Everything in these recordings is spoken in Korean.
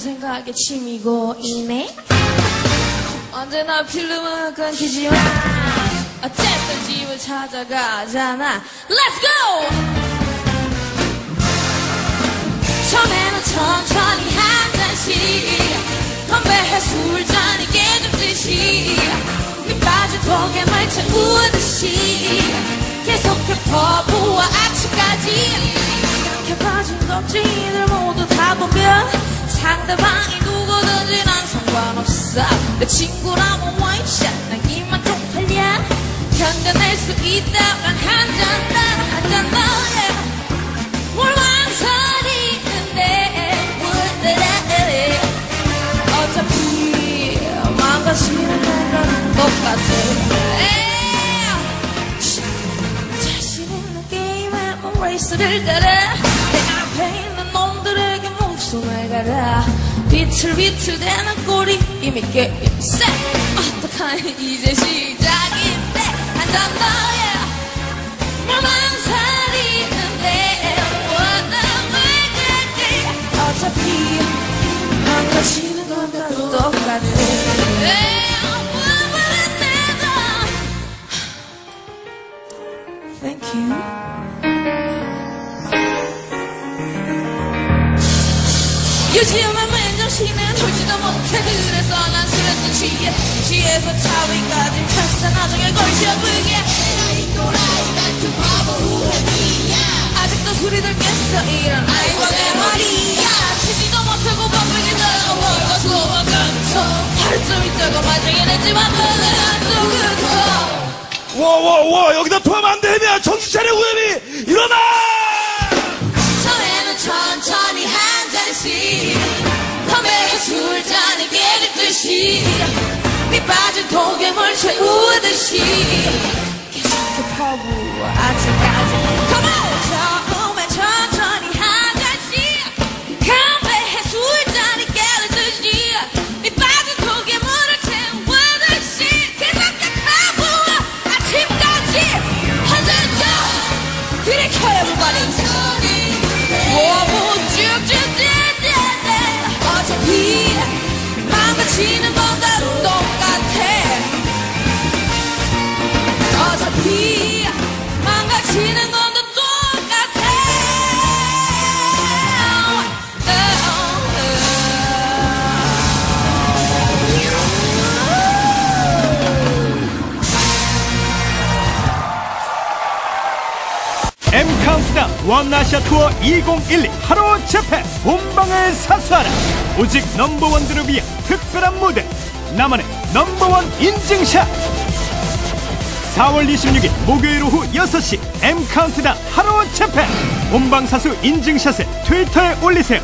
생각에 침이 고 이네 언제나 필름은 끊기지만 어쨌든 집을 찾아가잖아. Let's go! 처음에는 천천히 한 잔씩 건배해 술잔이 깨졌듯이. 밑빠진 턱에만 채우듯이 상대방이 누구든지 난 상관없어. 내 친구라면 원샷 난 이만 쪽팔려. 견뎌낼 수 있다면 한잔 더, 한잔 더, yeah. 뭘 망설이는데 뭐래 어차피 망가지는 건 똑같아 에이, 자신 있는 게임에 뭐 레이스를 따라 걸어 비틀비틀대는 꼴이 이미 게임 셋 어떡하니? 이제 시작인데 한잔 더야 뭘 망설이는데 what the 어차피 망가지는 건 다 똑같아. 에이, 오늘은 내가 Thank you 요즘은 맨정신에 돌지도 못해. 그래서 난 술에도 취해 취해서 차위까지 탔어 나중에 걸쳐 보게. 이 또라이 같은 바보 후회이야. 아직도 술이 들겠어 이런 아이고내 말이야. 치지도 못하고 바쁘게 살아와 수업 같어 할점 있다고 마중에냈지만 너는 또 그렇고. 와와와 여기다 토하면 안 되면 정신 차려 우엽이 일어나 물 채우듯이 계속해 퍼부어 아침까지 Come on! 원아시아 투어 2012 하루 재패. 본방을 사수하라. 오직 넘버원들을 위한 특별한 무대. 나만의 넘버원 인증샷. 4월 26일 목요일 오후 6시 M 카운트다운 하루 재패. 본방 사수 인증샷을 트위터에 올리세요.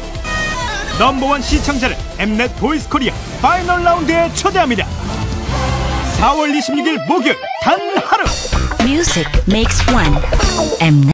넘버원 시청자를 엠넷 보이스 코리아 파이널 라운드에 초대합니다. 4월 26일 목요일 단 하루. Music makes one. Mnet.